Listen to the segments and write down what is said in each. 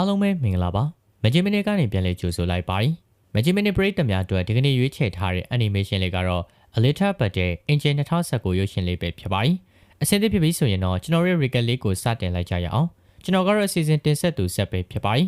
အားလုံးပဲမင်္ဂလာပါမဂျင်မီနစ်ကနေပြန်လည်ကြိုဆိုလိုက်ပါတယ်မဂျင်မီနစ်ပရိသတ်များအတွက်ဒီကနေ့ရွေးချယ်ထားတဲ့ animation လေးကတော့ A Little Budget Engine 2019ရုပ်ရှင်လေးပဲဖြစ်ပါတယ်အစင်းသစ်ဖြစ်ပြီးဆိုရင်တော့ကျွန်တော်ရဲ့ recap လေးကိုစတင်လိုက်ကြရအောင်ကျွန်တော်ကတော့အစီအစဉ်တင်ဆက်သူဆက်ပဲဖြစ်ပါတယ်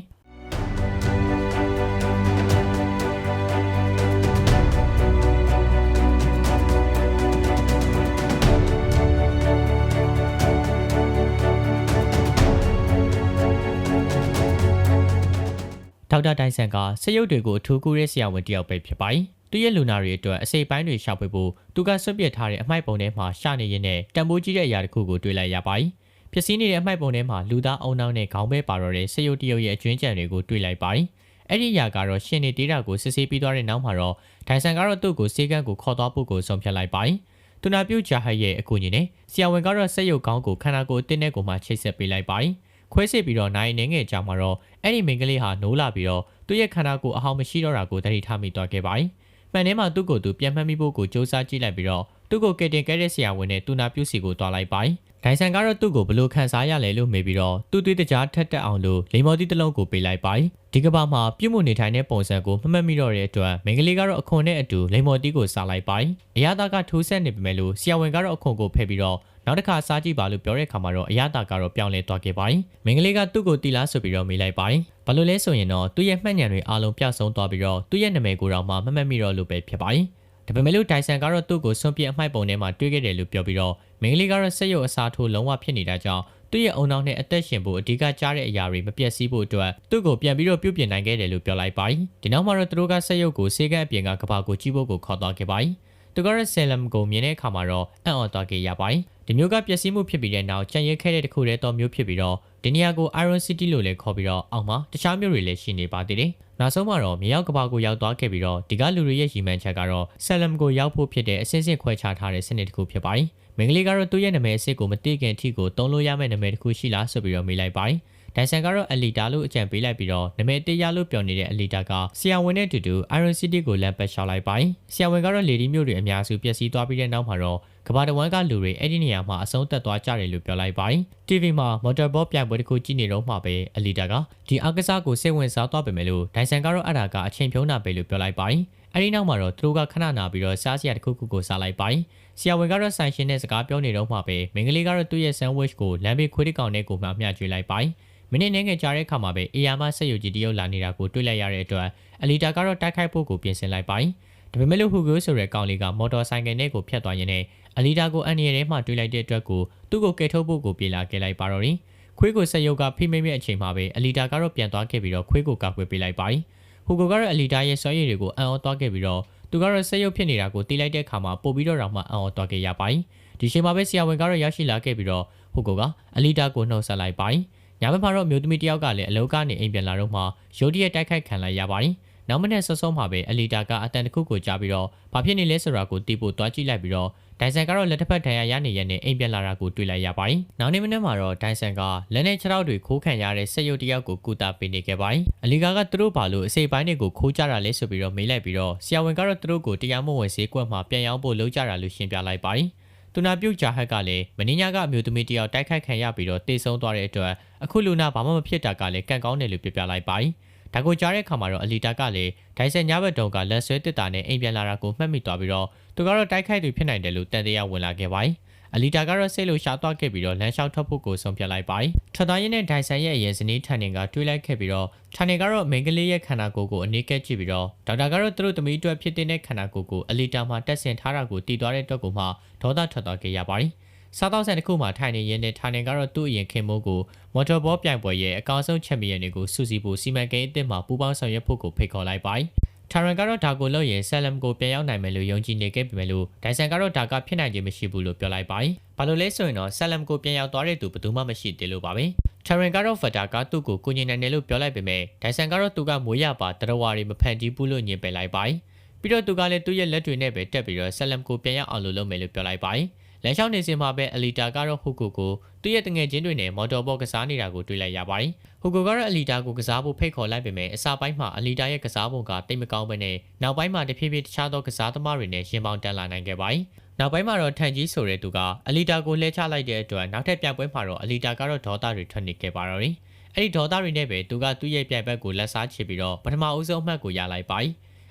ဒေါက်တာတိုင်ဆန်ကစက်ရုပ်တွေကိုအထူးကူရဲဆရာဝန်တယောက်ပဲဖြစ်ပါတယ်။သူရဲ့လူနာတွေအတွက်အစိပ်ပိုင်းတွေရှာဖွေဖို့သူကဆွတ်ပစ်ထားတဲ့အမိုက်ပုံထဲမှာရှာနေရင်းနဲ့တံပိုးကြီးတဲ့အရာတစ်ခုကိုတွေ့လိုက်ရပါတယ်။ဖြစ်စည်းနေတဲ့အမိုက်ပုံထဲမှာလူသားအုံနောက်နဲ့ခေါင်းပဲပါတော့တဲ့စက်ရုပ်တရုပ်ရဲ့အကျွင်းကြံတွေကိုတွေ့လိုက်ပါတယ်။အဲ့ဒီအရာကတော့ရှင်နေသေးတာကိုစစ်ဆေးပြီးသွားတဲ့နောက်မှာတော့တိုင်ဆန်ကတော့သူ့ကိုစေကန်းကိုခေါ်သွားဖို့ကိုဆုံးဖြတ်လိုက်ပါတယ်။သူနာပြုဂျာဟတ်ရဲ့အကူအညီနဲ့ဆရာဝန်ကတော့စက်ရုပ်ကောင်းကိုခန္ဓာကိုယ်အတင်းနဲ့ကိုမှချိတ်ဆက်ပေးလိုက်ပါတယ်။ ခွဲစစ်ပြီးတော့နိုင်နေငယ်ကြောင်မှာတော့အဲ့ဒီမိန်းကလေးဟာနိုးလာပြီးတော့သူ့ရဲ့ခန္ဓာကိုယ်အဟောင်းမရှိတော့တာကိုတတိထားမိသွားခဲ့ပါတယ်။မှန်ထဲမှာသူ့ကိုယ်သူပြန်မှတ်မိဖို့ကိုစ조사ကြည့်လိုက်ပြီးတော့သူ့ကိုကယ်တင်ခဲ့တဲ့ဆရာဝန်နဲ့တူနာပြုစီကိုတွားလိုက်ပါတယ်။ဒိုင်ဆန်ကတော့သူ့ကိုဘယ်လိုခံစားရလဲလို့မေးပြီးတော့သူ့သွေးတကြားထက်တက်အောင်လို့လိမ္မော်သီးတစ်လုံးကိုပေးလိုက်ပါတယ်။ဒီကဘာမှာပြုတ်မှုနေထိုင်တဲ့ပုံစံကိုမမှတ်မိတော့တဲ့အတွက်မိန်းကလေးကတော့အခွန်နဲ့အတူလိမ္မော်သီးကိုစားလိုက်ပါတယ်။အရသာကထိုးဆက်နေပေမဲ့လို့ဆရာဝန်ကတော့အခွန်ကိုဖယ်ပြီးတော့ နောက်တစ်ခါစားကြည့်ပါလို့ပြောတဲ့အခါမှာတော့အရသာကတော့ပြောင်းလဲသွားခဲ့ပါတယ်။မိန်းကလေးကသူ့ကိုတီလာဆိုပြီးတော့မေးလိုက်ပါတယ်။ဘာလို့လဲဆိုရင်တော့သူ့ရဲ့မှတ်ဉာဏ်တွေအားလုံးပျောက်ဆုံးသွားပြီးတော့သူ့ရဲ့နာမည်ကိုတော့မှမမှတ်မိတော့လို့ပဲဖြစ်ပါတယ်။ဒါပေမဲ့လို့ဒိုင်ဆန်ကတော့သူ့ကိုဆွန့်ပြစ်အမိုက်ပုံထဲမှာတွေးခဲ့တယ်လို့ပြောပြီးတော့မိန်းကလေးကတော့စက်ရုပ်အစားထိုးလုံးဝဖြစ်နေတာကြောင့်သူ့ရဲ့အုံနောက်နဲ့အသက်ရှင်ဖို့အဓိကကြားတဲ့အရာတွေမပြတ်စည်းဖို့အတွက်သူ့ကိုပြန်ပြီးတော့ပြုတ်ပြင်နိုင်ခဲ့တယ်လို့ပြောလိုက်ပါတယ်။ဒီနောက်မှာတော့သူတို့ကစက်ရုပ်ကိုစေကန်းအပြင်ကကဘာကိုကြီးဖို့ကိုခေါ်သွားခဲ့ပါတယ်။ သူကရဆယ်လမ်ကိုမြင်တဲ့အခါမှာတော့အံ့ဩသွားခဲ့ရပါတယ်။ဒီမျိုးကပျက်စီးမှုဖြစ်ပြီးတဲ့နောက်ကြံရဲခဲ့တဲ့တစ်ခုတည်းသောမျိုးဖြစ်ပြီးတော့ဒီနေရာကို Iron City လို့လည်းခေါ်ပြီးတော့အောက်မှာတခြားမျိုးတွေလည်းရှိနေပါသေးတယ်။နောက်ဆုံးမှာတော့မြေရောက်ကဘာကိုရောက်သွားခဲ့ပြီးတော့ဒီကလူတွေရဲ့ရည်မှန်းချက်ကတော့ဆယ်လမ်ကိုရောက်ဖို့ဖြစ်တဲ့အစင်းစင်းခွဲခြားထားတဲ့စနစ်တစ်ခုဖြစ်ပါတယ်။မင်္ဂလေးကတော့သူ့ရဲ့နာမည်အစ်စ်ကိုမသိခင်အထိကိုတုံးလို့ရမယ့်နာမည်တစ်ခုရှိလားဆိုပြီးတော့မေးလိုက်ပါတယ်။ ဒိုင်ဆန်ကတော့အလီတာလို့အကြံပေးလိုက်ပြီးတော့နာမည်တရလို့ပြောနေတဲ့အလီတာကဆီယာဝင်နဲ့အတူတူ Iron City ကိုလမ်းပတ်လျှောက်လိုက်ပါတယ်။ဆီယာဝင်ကတော့လေဒီမျိုးတွေအများစုပျက်စီးသွားပြီးတဲ့နောက်မှာတော့ကဘာတဝမ်းကလူတွေအဲ့ဒီနေရာမှာအဆုံးသက်သွားကြတယ်လို့ပြောလိုက်ပါတယ်။ TV မှာ motor ball ပြိုင်ပွဲတစ်ခုကြည့်နေတော့မှပဲအလီတာကဒီအားကစားကိုစိတ်ဝင်စားသွားပေမဲ့လို့ဒိုင်ဆန်ကတော့အဲ့ဒါကအချိန်ဖြုံးတာပဲလို့ပြောလိုက်ပါတယ်။အဲဒီနောက်မှာတော့သူတို့ကခဏနာပြီးတော့စားစရာတစ်ခုခုကိုစားလိုက်ပါတယ်။ဆီယာဝင်ကတော့ဆိုင်ရှင်နဲ့စကားပြောနေတော့မှပဲမင်္ဂလေးကတော့သူ့ရဲ့ sandwich ကိုလမ်းဘေးခွေးတစ်ကောင်နဲ့ကိုမှမျှကျွေးလိုက်ပါတယ်။ မိနစ်နဲ့ငယ်ကြာတဲ့အခါမှာပဲအေယာမဆက်ယူကြီးတရုတ်လာနေတာကိုတွေ့လိုက်ရတဲ့အတွက်အလီတာကတော့တိုက်ခိုက်ဖို့ကိုပြင်ဆင်လိုက်ပါတယ်။ဒါပေမဲ့လို့ဟူဂိုဆိုတဲ့ကောင်လေးကမော်တော်ဆိုင်ကယ်နဲ့ကိုဖျက်သွားရင်းနဲ့အလီတာကိုအန်ရီရဲမှတွေးလိုက်တဲ့အတွက်ကိုသူ့ကိုကယ်ထုတ်ဖို့ကိုပြေလာခဲ့လိုက်ပါတော့တယ်။ခွေးကိုဆက်ရုပ်ကဖိမိမိအချိန်မှာပဲအလီတာကတော့ပြန်သွားခဲ့ပြီးတော့ခွေးကိုကာကွယ်ပေးလိုက်ပါတယ်။ဟူဂိုကတော့အလီတာရဲ့ဆွဲရည်တွေကိုအံ့ဩသွားခဲ့ပြီးတော့သူကတော့ဆက်ရုပ်ဖြစ်နေတာကိုတီးလိုက်တဲ့အခါမှာပို့ပြီးတော့တော့မှအံ့ဩသွားခဲ့ရပါတယ်။ဒီချိန်မှာပဲဆရာဝန်ကတော့ရရှိလာခဲ့ပြီးတော့ဟူဂိုကအလီတာကိုနှုတ်ဆက်လိုက်ပါတယ်။ ညဘက်မှာတော့မျိုးသမီးတယောက်ကလည်းအလောကနေအိမ်ပြန်လာတော့မှရုတ်တရက်တိုက်ခိုက်ခံလိုက်ရပါတယ်။နောက်မနေ့စောစောမှာပဲအလီတာကအတန်တစ်ခုကိုကြားပြီးတော့ဘာဖြစ်နေလဲဆိုတာကိုတီးဖို့တွားကြည့်လိုက်ပြီးတော့ဒိုင်ဆန်ကတော့လက်တစ်ဖက်ဒဏ်ရာရနေရတဲ့အိမ်ပြန်လာတာကိုတွေ့လိုက်ရပါတယ်။နောက်နေ့မနေ့မှာတော့ဒိုင်ဆန်ကလက်နဲ့ခြေထောက်တွေခိုးခံရတဲ့ဆက်ရုပ်တယောက်ကိုကူတာပေးနေခဲ့ပါတယ်။အလီကာကသူတို့ဘာလို့အစိပ်ပိုင်းတွေကိုခိုးကြတာလဲဆိုပြီးတော့မေးလိုက်ပြီးတော့ဆရာဝန်ကတော့သူတို့ကိုတရားမဝင်စေးကွက်မှာပြန်ရောက်ဖို့လုပ်ကြတာလို့ရှင်းပြလိုက်ပါတယ်။ သူနာပြုတ်ဂျာဟက်ကလည်းမင်းညာကအမျိုးသမီးတယောက်တိုက်ခိုက်ခံရပြီးတော့တေဆုံးသွားတဲ့အတွက်အခုလူနာဘာမှမဖြစ်တာကလည်းကန့်ကောင်းတယ်လို့ပြပြလိုက်ပါတယ်။ဒါကိုကြားတဲ့အခါမှာတော့အလီတာကလည်းဒိုင်ဆန်ညဘက်တုံကလက်ဆွဲတစ်တာနဲ့အိမ်ပြန်လာတာကိုမှတ်မိသွားပြီးတော့သူကတော့တိုက်ခိုက်သူဖြစ်နိုင်တယ်လို့တန်တရားဝင်လာခဲ့ပါတယ်။ အလီတာကတော့စိတ်လို့ရှားသွားခဲ့ပြီးတော့လမ်းလျှောက်ထွက်ဖို့ကိုဆုံးဖြတ်လိုက်ပါတယ်။ထပ်သားရင်နဲ့ဒိုင်ဆန်ရဲ့အရင်စနေထန်နင်ကတွေးလိုက်ခဲ့ပြီးတော့ထန်နင်ကတော့မိန်းကလေးရဲ့ခန္ဓာကိုယ်ကိုအနေကက်ကြည့်ပြီးတော့ဒေါက်တာကတော့သူတို့သမီးအတွက်ဖြစ်တဲ့ခန္ဓာကိုယ်ကိုအလီတာမှာတက်ဆင်ထားတာကိုတည်သွားတဲ့အတွက်ကိုမှဒေါသထွက်သွားခဲ့ရပါတယ်။စားတော့ဆန်တစ်ခုမှထိုင်နေရင်းနဲ့ထိုင်နေကတော့သူ့အရင်ခင်မိုးကိုမော်တော်ဘောပြိုင်ပွဲရဲ့အကောင်းဆုံးချန်ပီယံတွေကိုစုစည်းဖို့စီမံကိန်းအသစ်မှာပူးပေါင်းဆောင်ရွက်ဖို့ကိုဖိတ်ခေါ်လိုက်ပါတယ်။ ထာရန်ကတော့ဒါကိုလုပ်ရင်ဆယ်လမ်ကိုပြန်ရောက်နိုင်မယ်လို့ယုံကြည်နေခဲ့ပေမဲ့လို့ဒိုင်ဆန်ကတော့ဒါကဖြစ်နိုင်ခြင်းမရှိဘူးလို့ပြောလိုက်ပါတယ်။ဘာလို့လဲဆိုရင်တော့ဆယ်လမ်ကိုပြန်ရောက်သွားတဲ့သူဘယ်သူမှမရှိသေးလို့ပါပဲ။ထာရန်ကတော့ဖတာကသူ့ကိုကိုညင်နိုင်တယ်လို့ပြောလိုက်ပေမဲ့ဒိုင်ဆန်ကတော့သူကမွေးရပါတရဝါတွေမဖန်တီးဘူးလို့ညင်ပယ်လိုက်ပါတယ်။ပြီးတော့သူကလည်းသူ့ရဲ့လက်တွေနဲ့ပဲတက်ပြီးတော့ဆယ်လမ်ကိုပြန်ရောက်အောင်လုပ်မယ်လို့ပြောလိုက်ပါတယ်။ လမ်းလျှောက်နေစဉ်မှာပဲအလီတာကတော့ဟူကိုကိုသူ့ရဲ့တငယ်ချင်းတွေနဲ့မော်တော်ဘော့ကစားနေတာကိုတွေ့လိုက်ရပါတယ်။ဟူကိုကတော့အလီတာကိုကစားဖို့ဖိတ်ခေါ်လိုက်ပေမဲ့အစပိုင်းမှာအလီတာရဲ့ကစားပုံကတိတ်မကောင်းပဲနဲ့နောက်ပိုင်းမှာတဖြည်းဖြည်းတခြားသောကစားသမားတွေနဲ့ရင်ပေါင်တက်လာနိုင်ခဲ့ပါတယ်။နောက်ပိုင်းမှာတော့ထန်ကြီးဆိုတဲ့သူကအလီတာကိုလှည့်ချလိုက်တဲ့အတွက်နောက်ထပ်ပြပွဲမှာတော့အလီတာကတော့ဒေါသတွေထွက်နေခဲ့ပါတော့တယ်။အဲ့ဒီဒေါသတွေနဲ့ပဲသူကသူ့ရဲ့ပြိုင်ဘက်ကိုလက်စားချစ်ပြီးတော့ပထမအဦးဆုံးအမှတ်ကိုရလိုက်ပါ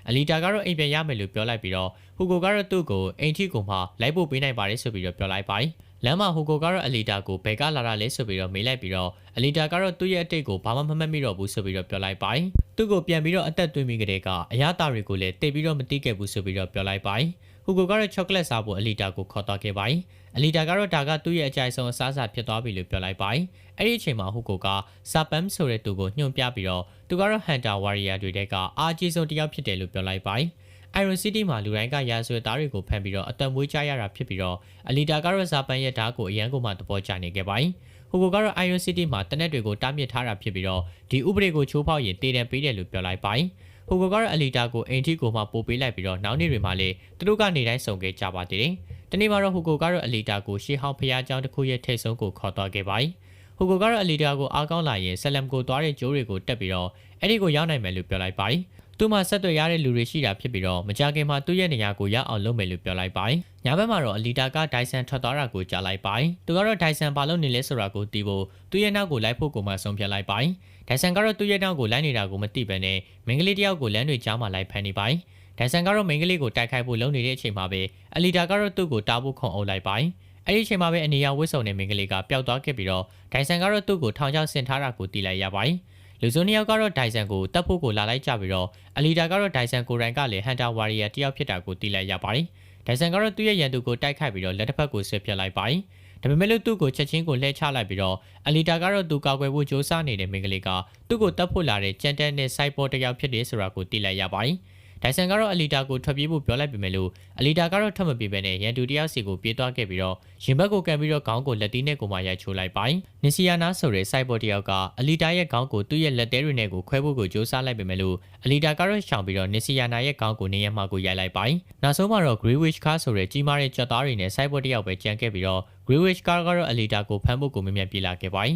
အလီတာကတော့အိမ်ပြန်ရမယ်လို့ပြောလိုက်ပြီးတော့ဟူကိုကတော့သူ့ကိုအိမ်ထိကိုမှလိုက်ဖို့ပေးနိုင်ပါတယ်ဆိုပြီးတော့ပြောလိုက်ပါလမ်းမှာဟူကိုကတော့အလီတာကိုဘယ်ကလာတာလဲဆိုပြီးတော့မေးလိုက်ပြီးတော့အလီတာကတော့သူ့ရဲ့အတိတ်ကိုဘာမှမမှတ်မိတော့ဘူးဆိုပြီးတော့ပြောလိုက်ပါသူ့ကိုပြန်ပြီးတော့အသက်သွင်းမိကြတဲ့ကအရာတာတွေကိုလည်းတိတ်ပြီးတော့မသိခဲ့ဘူးဆိုပြီးတော့ပြောလိုက်ပါ ဟူကိုကတော့ချောကလက်စားဖို့အလီတာကိုခေါ်သွားခဲ့ပါအလီတာကတော့ဒါကသူ့ရဲ့အကြိုက်ဆုံးအစားအစာဖြစ်သွားပြီလို့ပြောလိုက်ပါအဲ့ဒီအချိန်မှာဟူကိုကဆာပမ်ဆိုတဲ့သူကိုညွှန်ပြပြီးတော့သူကတော့ဟန်တာဝါရီယာတွေတဲကအာကြီးဆုံးတစ်ယောက်ဖြစ်တယ်လို့ပြောလိုက်ပါ Iron City မှာလူတိုင်းကရာဇဝတ်သားတွေကိုဖမ်းပြီးတော့အသက်မွေးကြရတာဖြစ်ပြီးတော့အလီတာကတော့ဇာပန်ရဲ့ဓာတ်ကိုအရန်ကိုမှသဘောကျနေခဲ့ပါတယ်။ဟိုကိုကတော့ Iron City မှာတနက်တွေကိုတားမြစ်ထားတာဖြစ်ပြီးတော့ဒီဥပဒေကိုချိုးဖောက်ရင်တည်တယ်ပေးတယ်လို့ပြောလိုက်ပါတယ်။ ဟိုဘက်ကတော့အလီတာကိုအိမ်ထိကိုမှပို့ပေးလိုက်ပြီးတော့နောက်နေ့တွေမှာလည်းသူတို့ကနေတိုင်းဆုံခဲ့ကြပါသေးတယ်။တနေ့မှာတော့ဟိုကိုကတော့အလီတာကိုရှေးဟောင်းဖျားကျောင်းတစ်ခုရဲ့ထိပ်ဆုံးကိုခေါ်သွားခဲ့ပါပြီ။ဟိုကိုကတော့အလီတာကိုအားကောင်းလာရင်ဆလမ်ကိုသွားတဲ့ဂျိုးတွေကိုတက်ပြီးတော့အဲ့ဒီကိုရောက်နိုင်မယ်လို့ပြောလိုက်ပါပြီ။ သူ့မှာဆက်သွယ်ရတဲ့လူတွေရှိတာဖြစ်ပြီးတော့မကြခင်မှာသူ့ရဲ့နေရာကိုရောက်အောင်လုပ်မယ်လို့ပြောလိုက်ပါတယ်။ညဘက်မှာတော့အလီတာကဒိုင်ဆန်ထွက်သွားတာကိုကြားလိုက်ပါတယ်။သူကတော့ဒိုင်ဆန်ဘာလို့နေလဲဆိုတာကိုသိဖို့သူ့ရဲ့နောက်ကိုလိုက်ဖို့ကိုမှဆုံးဖြတ်လိုက်ပါတယ်။ဒိုင်ဆန်ကတော့သူ့ရဲ့နောက်ကိုလိုက်နေတာကိုမသိဘဲနဲ့မင်္ဂလိတယောက်ကိုလမ်းတွေကြားမှာလိုက်ဖမ်းနေပါတယ်။ဒိုင်ဆန်ကတော့မင်္ဂလိကိုတိုက်ခိုက်ဖို့လုပ်နေတဲ့အချိန်မှာပဲအလီတာကတော့သူ့ကိုတားဖို့ခုံအုပ်လိုက်ပါတယ်။အဲ့ဒီအချိန်မှာပဲအနေရဝစ်စုံတဲ့မင်္ဂလိကပျောက်သွားခဲ့ပြီးတော့ဒိုင်ဆန်ကတော့သူ့ကိုထောင်ချောက်ဆင်ထားတာကိုသိလိုက်ရပါတယ်။ လူစုံနှစ်ယောက်ကတော့ဒိုင်ဆန်ကိုတပ်ဖို့ကိုလာလိုက်ကြပြီးတော့အလီတာကတော့ဒိုင်ဆန်ကိုရိုင်းကလည်းဟန်တာဝါရီယာတယောက်ဖြစ်တာကိုသိလိုက်ရပါတယ်။ဒိုင်ဆန်ကတော့သူ့ရဲ့ရန်သူကိုတိုက်ခိုက်ပြီးတော့လက်တစ်ဖက်ကိုဆွဲပြလိုက်ပါတယ်။ဒါပေမဲ့လို့သူ့ကိုချက်ချင်းကိုလှည့်ချလိုက်ပြီးတော့အလီတာကတော့သူကောက်ွယ်ဖို့ကြိုးစားနေတဲ့မိန်းကလေးကသူ့ကိုတပ်ဖို့လာတဲ့ကြံတက်နဲ့စိုက်ပေါ်တယောက်ဖြစ်တယ်ဆိုတာကိုသိလိုက်ရပါတယ်။ ဒိုင်ဆန်ကတော့အလီတာကိုထွက်ပြေးဖို့ပြောလိုက်ပေမဲ့လို့အလီတာကတော့ထွက်မပြေးဘဲနဲ့ရန်သူတယောက်စီကိုပြေးသွားခဲ့ပြီးတော့ရင်ဘတ်ကိုကန်ပြီးတော့ခေါင်းကိုလက်သီးနဲ့ကိုမှရိုက်ချိုးလိုက်ပိုင်နစ်စီယာနာဆိုတဲ့စိုက်ပေါ်တယောက်ကအလီတာရဲ့ခေါင်းကိုသူ့ရဲ့လက်သေးတွေနဲ့ကိုခွဲဖို့ကိုကြိုးစားလိုက်ပေမဲ့လို့အလီတာကတော့ရှောင်ပြီးတော့နစ်စီယာနာရဲ့ခေါင်းကိုနေရမှာကိုရိုက်လိုက်ပိုင်နောက်ဆုံးမှာတော့ Greenwich Car ဆိုတဲ့ကြီးမားတဲ့ကြက်သားတွေနဲ့စိုက်ပေါ်တယောက်ပဲကြံခဲ့ပြီးတော့ Greenwich Car ကတော့အလီတာကိုဖမ်းဖို့ကိုမြင်မြန်ပြေးလာခဲ့ပိုင်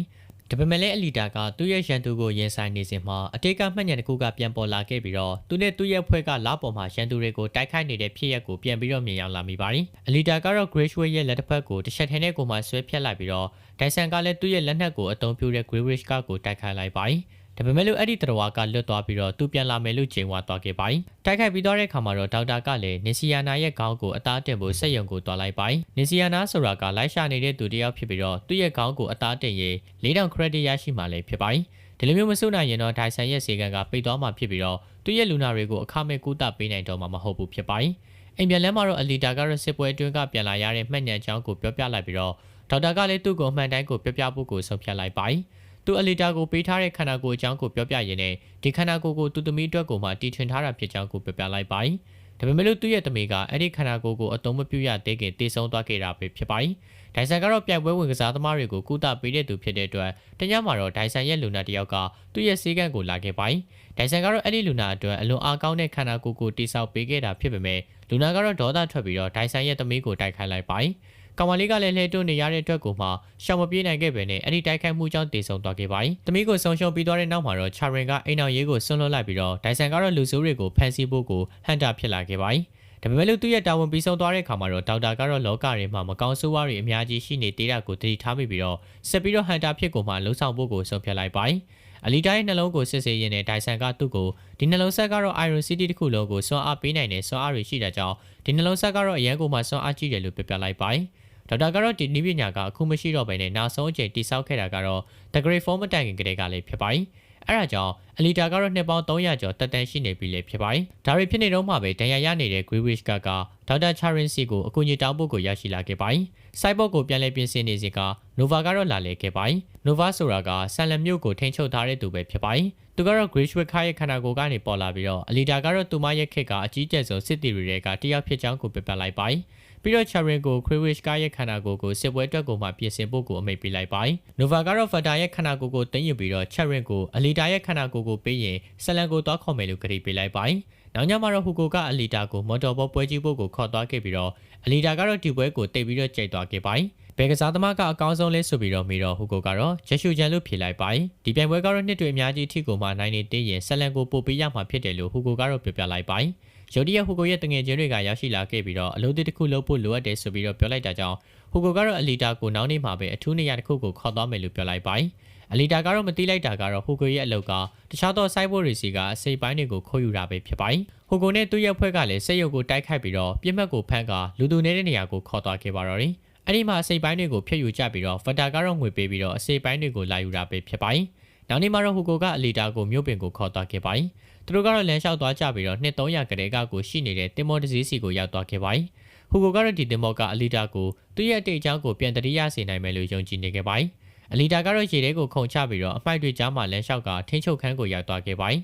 ဒါပေမဲ့လည်းအလီတာကသူ့ရဲ့ရန်သူကိုရင်ဆိုင်နေစဉ်မှာအတေးကမှတ်ညံတစ်ခုကပြန်ပေါ်လာခဲ့ပြီးတော့သူနဲ့သူ့ရဲ့ဖွဲ့ကလာပေါ်မှာရန်သူတွေကိုတိုက်ခိုက်နေတဲ့ဖြစ်ရပ်ကိုပြန်ပြီးတော့မြင်ရောက်လာမိပါတယ်။အလီတာကတော့ Graceway ရဲ့လက်တစ်ဖက်ကိုတစ်ချက်ထဲနဲ့ကိုမှဆွဲဖြတ်လိုက်ပြီးတော့ဒိုင်ဆန်ကလည်းသူ့ရဲ့လက်နက်ကိုအသုံးပြုတဲ့ Greenwich ကကိုတိုက်ခိုက်လိုက်ပါတယ်။ ဒါပေမဲ့လို့အဲ့ဒီတရဝါကလွတ်သွားပြီးတော့သူပြန်လာမယ်လို့ချိန်ဝါသွားခဲ့ပါတယ်။တိုက်ခိုက်ပြီးသွားတဲ့ခါမှာတော့ဒေါက်တာကလည်းနေစီယာနာရဲ့ခေါင်းကိုအသားတင်ဖို့စက်ရုံကိုတွားလိုက်ပါတယ်။နေစီယာနာဆိုတာကလိုက်ရှာနေတဲ့သူတစ်ယောက်ဖြစ်ပြီးတော့သူ့ရဲ့ခေါင်းကိုအသားတင်ရေး4000 credit ရရှိမှလည်းဖြစ်ပါတယ်။ဒီလိုမျိုးမဆုနိုင်ရင်တော့ဒိုင်ဆန်ရဲ့စေကန်ကပိတ်သွားမှဖြစ်ပြီးတော့သူ့ရဲ့လူနာတွေကိုအခမဲ့ကူးတာပေးနိုင်တော့မှာမဟုတ်ဘူးဖြစ်ပါတယ်။အိမ်ပြန်လမ်းမှာတော့အလီတာကတော့စစ်ပွဲအတွင်းကပြန်လာရတဲ့မှတ်ညံချောင်းကိုပြောပြလိုက်ပြီးတော့ဒေါက်တာကလည်းသူ့ကိုအမှန်တိုင်းကိုပြောပြဖို့ကိုဆုံးဖြတ်လိုက်ပါတယ်။ သူအလီတာကိုပေးထားတဲ့ခန္ဓာကိုယ်အကြောင်းကိုပြောပြရင်းနဲ့ဒီခန္ဓာကိုယ်ကိုသူသမီးအတွက်ကိုမှတီထွင်ထားတာဖြစ်ကြောင်းကိုပြောပြလိုက်ပါ။ဒါပေမဲ့လို့သူ့ရဲ့သမီးကအဲ့ဒီခန္ဓာကိုယ်ကိုအသုံးမပြုရသေးခင်တည်ဆုံးသွားခဲ့တာပဲဖြစ်ပါတယ်။ဒိုင်ဆန်ကတော့ပြိုင်ပွဲဝင်ကစားသမားတွေကိုကုသပေးတဲ့သူဖြစ်တဲ့အတွက်တညမှာတော့ဒိုင်ဆန်ရဲ့လူနာတယောက်ကသူ့ရဲ့စေကန့်ကိုလာခဲ့ပါတယ်။ဒိုင်ဆန်ကတော့အဲ့ဒီလူနာအတွက်အလွန်အားကောင်းတဲ့ခန္ဓာကိုယ်ကိုတိစောက်ပေးခဲ့တာဖြစ်ပေမဲ့လူနာကတော့ဒေါသထွက်ပြီးတော့ဒိုင်ဆန်ရဲ့သမီးကိုတိုက်ခိုက်လိုက်ပါတယ်။ ကောင်မလေးကလည်းလှည့်တွနေရတဲ့အတွက်ကိုမှရှောင်မပြေးနိုင်ခဲ့ပဲနဲ့အဲ့ဒီတိုက်ခိုက်မှုကြောင့်တေဆုံသွားခဲ့ပါတယ်။သမီးကိုဆုံးရှုံးပြီးသွားတဲ့နောက်မှာတော့ချာရင်ကအိမ်အောင်ရေးကိုဆွန့်လွတ်လိုက်ပြီးတော့ဒိုင်ဆန်ကတော့လူဆိုးတွေကိုဖမ်းဆီးဖို့ကိုဟန်တာဖြစ်လာခဲ့ပါတယ်။ဒါပေမဲ့လို့သူ့ရဲ့တာဝန်ပြီးဆုံးသွားတဲ့အခါမှာတော့ဒေါက်တာကတော့လောကတွေမှာမကောင်းဆိုးဝါးတွေအများကြီးရှိနေသေးတာကိုသတိထားမိပြီးတော့ဆက်ပြီးတော့ဟန်တာဖြစ်ကိုမှလှုံ့ဆော်ဖို့ကိုဆုံးဖြတ်လိုက်ပါတယ်။အလီတိုင်းနှလုံးကိုစစ်ဆေးရင်းနဲ့ဒိုင်ဆန်ကသူ့ကိုဒီနှလုံးဆက်ကတော့ Iron City တစ်ခုလုံးကိုစွမ်းအားပေးနိုင်တဲ့စွမ်းအားတွေရှိတဲ့ကြောင့်ဒီနှလုံးဆက်ကတော့အရန်ကိုမှစွမ်းအားကြီးတယ်လို့ပြောပြလိုက်ပါတယ်။ ဒေါက်တာကတော့ဒီနည်းပညာကအခုမရှိတော့ဘဲနဲ့နောက်ဆုံးအချိန်တိစောက်ခဲ့တာကတော့ The Great Form တိုင်ခင်ကလေးကလည်းဖြစ်ပါတယ်။အဲဒါကြောင့်အလီတာကတော့နှစ်ပေါင်း300ကျော်တက်တန်းရှိနေပြီလေဖြစ်ပါတယ်။ဒါတွေဖြစ်နေတော့မှပဲဒဏ်ရာရနေတဲ့ Greenwich ကကဒေါက်တာ Charin C ကိုအကူအညီတောင်းဖို့ကိုရရှိလာခဲ့ပါတယ်။ Cyborg ကိုပြန်လည်ပြင်ဆင်နေစဉ်က Nova ကတော့လာလေခဲ့ပါတယ်။ Nova ဆိုတာကဆန်လမြို့ကိုထိန်းချုပ်ထားတဲ့သူပဲဖြစ်ပါတယ်။သူကတော့ Grishwick ရဲ့ခန္ဓာကိုယ်ကနေပေါ်လာပြီးတော့အလီတာကတော့သူမရဲ့ခက်ကအကြီးကျယ်ဆုံးစစ်တီတွေကတယောက်ဖြစ်ကြောင်းကိုပြပလိုက်ပါတယ်။ပြီးတော့ Charin ကို Krewich ကရဲ့ခန္ဓာကိုယ်ကိုစစ်ပွဲအတွက်ကိုမှပြင်ဆင်ဖို့ကိုအမိန့်ပေးလိုက်ပါတယ်။ Nova ကတော့ Fata ရဲ့ခန္ဓာကိုယ်ကိုတင်ယူပြီးတော့ Charin ကို Alita ရဲ့ခန္ဓာကိုယ်ကိုပေးရင်ဆလန်ကိုသွားခေါ်မယ်လို့ကြေညာပေးလိုက်ပါတယ်။နောက်ညမှာတော့ Hugo ကအလီတာကိုမော်တော်ဘောပွဲကြီးဖို့ကိုခေါ်သွားခဲ့ပြီးတော့အလီတာကတော့ဒီပွဲကိုတိတ်ပြီးတော့ကြိတ်သွားခဲ့ပါတယ်။ ဘယ်ကစားသမားကအကောင်းဆုံးလဲဆိုပြီးတော့မိတော့ဟူကိုကတော့ရက်ရှူချန်လို့ဖြေလိုက်ပါတယ်ဒီပြိုင်ပွဲကတော့နှစ်တွေအများကြီးအထိကိုမှနိုင်နေသေးရင်ဆက်လန်ကိုပို့ပေးရမှာဖြစ်တယ်လို့ဟူကိုကတော့ပြောပြလိုက်ပါတယ်ရုတ်တရက်ဟူကိုရဲ့တငယ်ချင်းတွေကရောက်ရှိလာခဲ့ပြီးတော့အလုပ်တစ်ခုလုပ်ဖို့လိုအပ်တယ်ဆိုပြီးတော့ပြောလိုက်တာကြောင့်ဟူကိုကတော့အလီတာကိုနောက်နေ့မှာပဲအထူးနေရာတစ်ခုကိုခေါ်သွားမယ်လို့ပြောလိုက်ပါတယ်အလီတာကတော့မတိလိုက်တာကတော့ဟူကိုရဲ့အလုပ်ကတခြားသောစိုက်ဖို့တွေစီကအစိပ်ပိုင်းတွေကိုခိုးယူတာပဲဖြစ်ပါတယ်ဟူကိုနဲ့သူ့ရဲ့ဖွဲ့ကလည်းစက်ရုပ်ကိုတိုက်ခိုက်ပြီးတော့ပြစ်မှတ်ကိုဖမ်းကလူသူနေတဲ့နေရာကိုခေါ်သွားခဲ့ပါတော့တယ် အဲ့ဒီမှာအစိပ်ပိုင်းတွေကိုဖျက်ယူကြပြီးတော့ဖတာကတော့ငွေပေးပြီးတော့အစိပ်ပိုင်းတွေကိုလာယူတာပဲဖြစ်ပါတယ်နောက်နေ့မှာတော့ဟူကိုကအလီတာကိုမြို့ပင်ကိုခေါ်သွားခဲ့ပါတယ်သူတို့ကတော့လမ်းလျှောက်သွားကြပြီးတော့နှစ်300ကလေးကကိုရှိနေတဲ့တင်မောတစည်းစီကိုရောက်သွားခဲ့ပါတယ်ဟူကိုကတော့ဒီတင်မောကအလီတာကိုသူ့ရဲ့အတိတ်အကြောင်းကိုပြန်တရိယာစေနိုင်မယ်လို့ယုံကြည်နေခဲ့ပါတယ်အလီတာကတော့ရေထဲကိုခုန်ချပြီးတော့အမိုက်တွေကြားမှာလမ်းလျှောက်ကထင်းချုပ်ခန်းကိုရောက်သွားခဲ့ပါတယ်